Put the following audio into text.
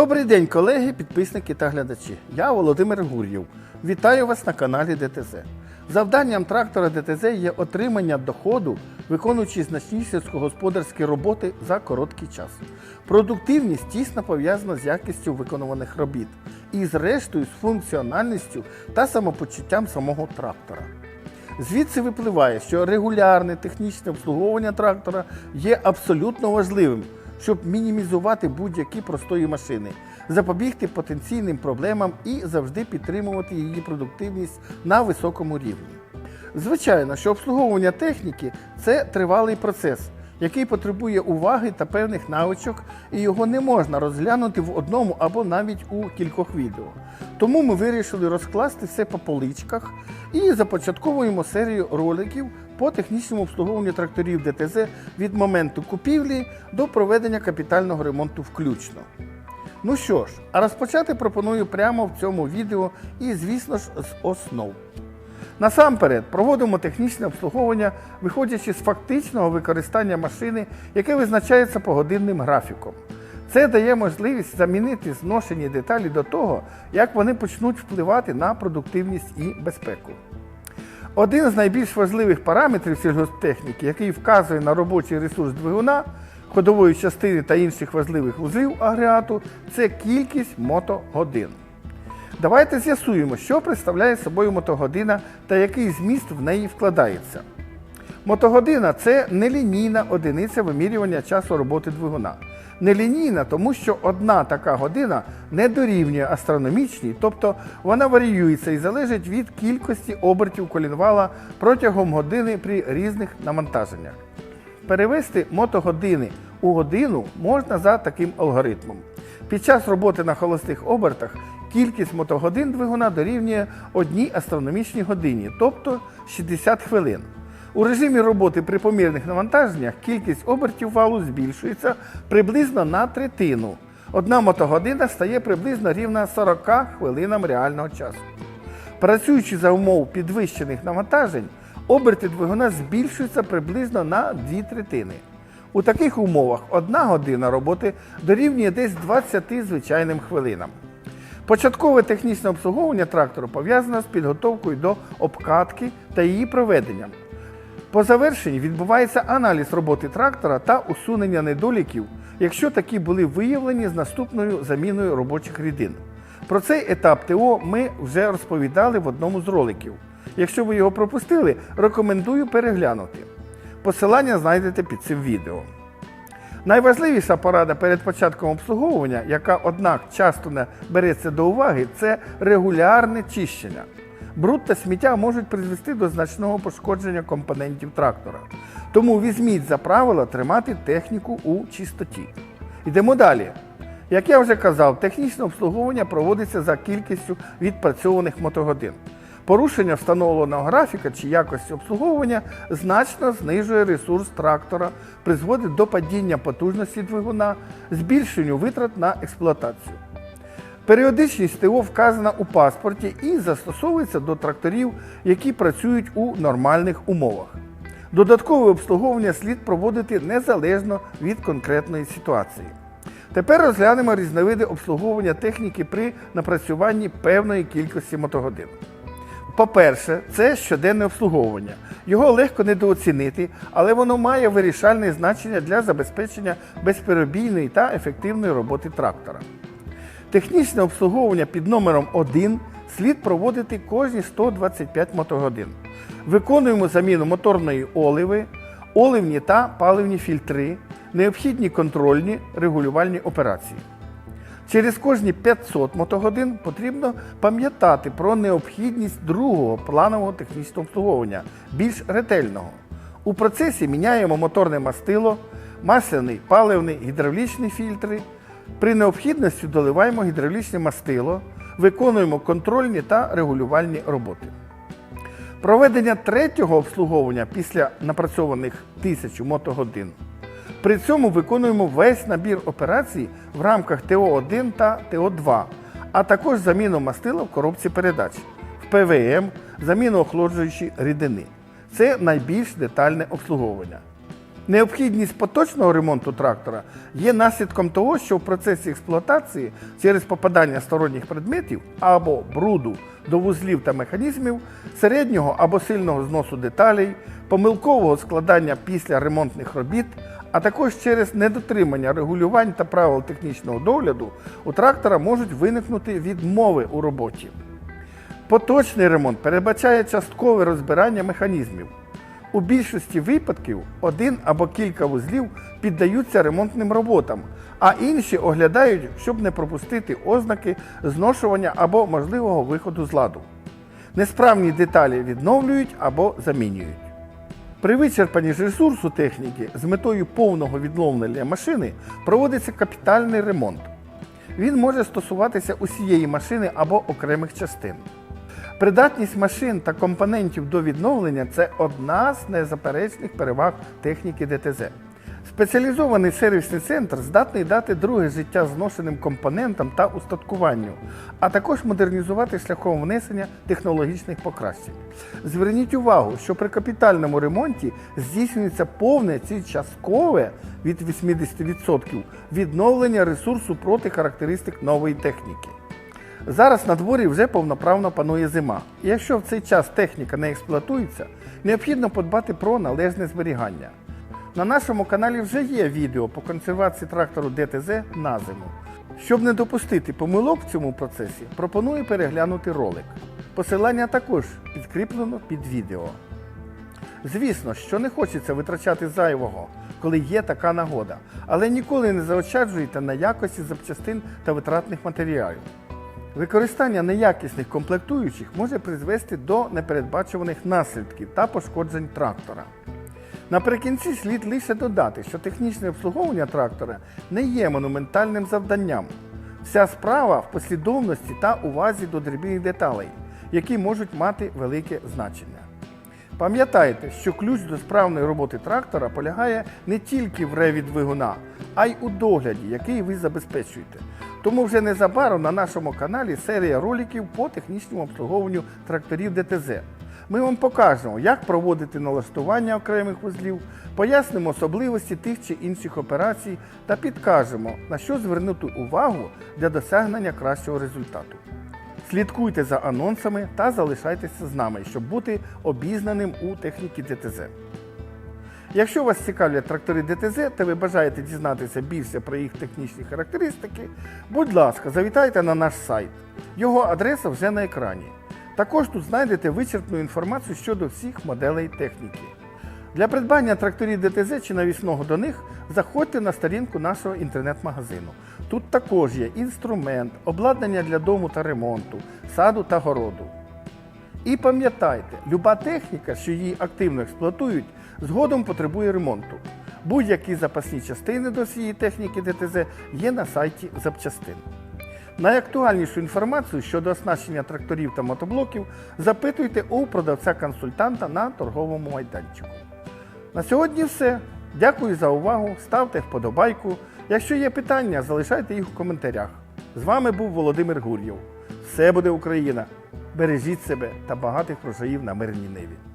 Добрий день, колеги, підписники та глядачі. Я Володимир Гур'єв. Вітаю вас на каналі ДТЗ. Завданням трактора ДТЗ є отримання доходу, виконуючи значні сільськогосподарські роботи за короткий час. Продуктивність тісно пов'язана з якістю виконуваних робіт і, зрештою, з функціональністю та самопочуттям самого трактора. Звідси випливає, що регулярне технічне обслуговування трактора є абсолютно важливим, щоб мінімізувати будь-які простої машини, запобігти потенційним проблемам і завжди підтримувати її продуктивність на високому рівні. Звичайно, що обслуговування техніки це тривалий процес, який потребує уваги та певних навичок, і його не можна розглянути в одному або навіть у кількох відео. Тому ми вирішили розкласти все по поличках і започатковуємо серію роликів по технічному обслуговуванню тракторів ДТЗ від моменту купівлі до проведення капітального ремонту включно. Ну що ж, а розпочати пропоную прямо в цьому відео і, звісно ж, з основ. Насамперед проводимо технічне обслуговування, виходячи з фактичного використання машини, яке визначається погодинним графіком. Це дає можливість замінити зношені деталі до того, як вони почнуть впливати на продуктивність і безпеку. Один з найбільш важливих параметрів сільгосптехніки, який вказує на робочий ресурс двигуна, ходової частини та інших важливих вузлів агрегату, це кількість мотогодин. Давайте з'ясуємо, що представляє собою мотогодина та який зміст в неї вкладається. Мотогодина це нелінійна одиниця вимірювання часу роботи двигуна. Нелінійна, тому що одна така година не дорівнює астрономічній, тобто вона варіюється і залежить від кількості обертів колінвала протягом години при різних навантаженнях. Перевести мотогодини у годину можна за таким алгоритмом. Під час роботи на холостих обертах кількість мотогодин двигуна дорівнює одній астрономічній годині, тобто 60 хвилин. У режимі роботи при помірних навантаженнях кількість обертів валу збільшується приблизно на третину. Одна мотогодина стає приблизно рівна 40 хвилинам реального часу. Працюючи за умов підвищених навантажень, оберти двигуна збільшуються приблизно на дві третини. У таких умовах одна година роботи дорівнює десь 20 звичайним хвилинам. Початкове технічне обслуговування трактору пов'язане з підготовкою до обкатки та її проведенням. По завершенні відбувається аналіз роботи трактора та усунення недоліків, якщо такі були виявлені з наступною заміною робочих рідин. Про цей етап ТО ми вже розповідали в одному з роликів. Якщо ви його пропустили, рекомендую переглянути. Посилання знайдете під цим відео. Найважливіша порада перед початком обслуговування, яка, однак, часто не береться до уваги, це регулярне чищення. Бруд та сміття можуть призвести до значного пошкодження компонентів трактора. Тому візьміть за правило тримати техніку у чистоті. Йдемо далі. Як я вже казав, технічне обслуговування проводиться за кількістю відпрацьованих мотогодин. Порушення встановленого графіка чи якості обслуговування значно знижує ресурс трактора, призводить до падіння потужності двигуна, збільшенню витрат на експлуатацію. Періодичність ТО вказана у паспорті і застосовується до тракторів, які працюють у нормальних умовах. Додаткове обслуговування слід проводити незалежно від конкретної ситуації. Тепер розглянемо різновиди обслуговування техніки при напрацюванні певної кількості мотогодин. По-перше, це щоденне обслуговування. Його легко недооцінити, але воно має вирішальне значення для забезпечення безперебійної та ефективної роботи трактора. Технічне обслуговування під номером 1 слід проводити кожні 125 мотогодин. Виконуємо заміну моторної оливи, оливні та паливні фільтри, необхідні контрольні регулювальні операції. Через кожні 500 мотогодин потрібно пам'ятати про необхідність другого планового технічного обслуговування, більш ретельного. У процесі міняємо моторне мастило, масляний, паливний, гідравлічні фільтри. При необхідності доливаємо гідравлічне мастило, виконуємо контрольні та регулювальні роботи. Проведення третього обслуговування після напрацьованих 1000 мотогодин. При цьому виконуємо весь набір операцій в рамках ТО1 та ТО2, а також заміну мастила в коробці передач, в ПВМ, заміну охолоджуючої рідини. Це найбільш детальне обслуговування. Необхідність поточного ремонту трактора є наслідком того, що в процесі експлуатації через попадання сторонніх предметів або бруду до вузлів та механізмів, середнього або сильного зносу деталей, помилкового складання після ремонтних робіт, а також через недотримання регулювань та правил технічного догляду у трактора можуть виникнути відмови у роботі. Поточний ремонт передбачає часткове розбирання механізмів. У більшості випадків один або кілька вузлів піддаються ремонтним роботам, а інші оглядають, щоб не пропустити ознаки зношування або можливого виходу з ладу. Несправні деталі відновлюють або замінюють. При вичерпанні ж ресурсу техніки з метою повного відновлення машини проводиться капітальний ремонт. Він може стосуватися усієї машини або окремих частин. Придатність машин та компонентів до відновлення це одна з незаперечних переваг техніки ДТЗ. Спеціалізований сервісний центр здатний дати друге життя зношеним компонентам та устаткуванню, а також модернізувати шляхом внесення технологічних покращень. Зверніть увагу, що при капітальному ремонті здійснюється повне чи часткове від 80% відновлення ресурсу проти характеристик нової техніки. Зараз на дворі вже повноправно панує зима. І якщо в цей час техніка не експлуатується, необхідно подбати про належне зберігання. На нашому каналі вже є відео по консервації трактору ДТЗ на зиму. Щоб не допустити помилок в цьому процесі, пропоную переглянути ролик. Посилання також підкріплено під відео. Звісно, що не хочеться витрачати зайвого, коли є така нагода, але ніколи не заощаджуйте на якості запчастин та витратних матеріалів. Використання неякісних комплектуючих може призвести до непередбачуваних наслідків та пошкоджень трактора. Наприкінці слід лише додати, що технічне обслуговування трактора не є монументальним завданням. Вся справа в послідовності та увазі до дрібних деталей, які можуть мати велике значення. Пам'ятайте, що ключ до справної роботи трактора полягає не тільки в реві двигуна, а й у догляді, який ви забезпечуєте. Тому вже незабаром на нашому каналі серія роликів по технічному обслуговуванню тракторів ДТЗ. Ми вам покажемо, як проводити налаштування окремих вузлів, пояснимо особливості тих чи інших операцій та підкажемо, на що звернути увагу для досягнення кращого результату. Слідкуйте за анонсами та залишайтеся з нами, щоб бути обізнаним у техніці ДТЗ. Якщо вас цікавлять трактори ДТЗ та ви бажаєте дізнатися більше про їх технічні характеристики, будь ласка, завітайте на наш сайт. Його адреса вже на екрані. Також тут знайдете вичерпну інформацію щодо всіх моделей техніки. Для придбання тракторів ДТЗ чи навісного до них заходьте на сторінку нашого інтернет-магазину. Тут також є інструмент, обладнання для дому та ремонту, саду та городу. І пам'ятайте, люба техніка, що її активно експлуатують, згодом потребує ремонту. Будь-які запасні частини до всієї техніки ДТЗ є на сайті запчастин. Найактуальнішу інформацію щодо оснащення тракторів та мотоблоків запитуйте у продавця-консультанта на торговому майданчику. На сьогодні все. Дякую за увагу. Ставте вподобайку. Якщо є питання, залишайте їх у коментарях. З вами був Володимир Гур'єв. Все буде Україна! Бережіть себе та багатих врожаїв на мирній ниві.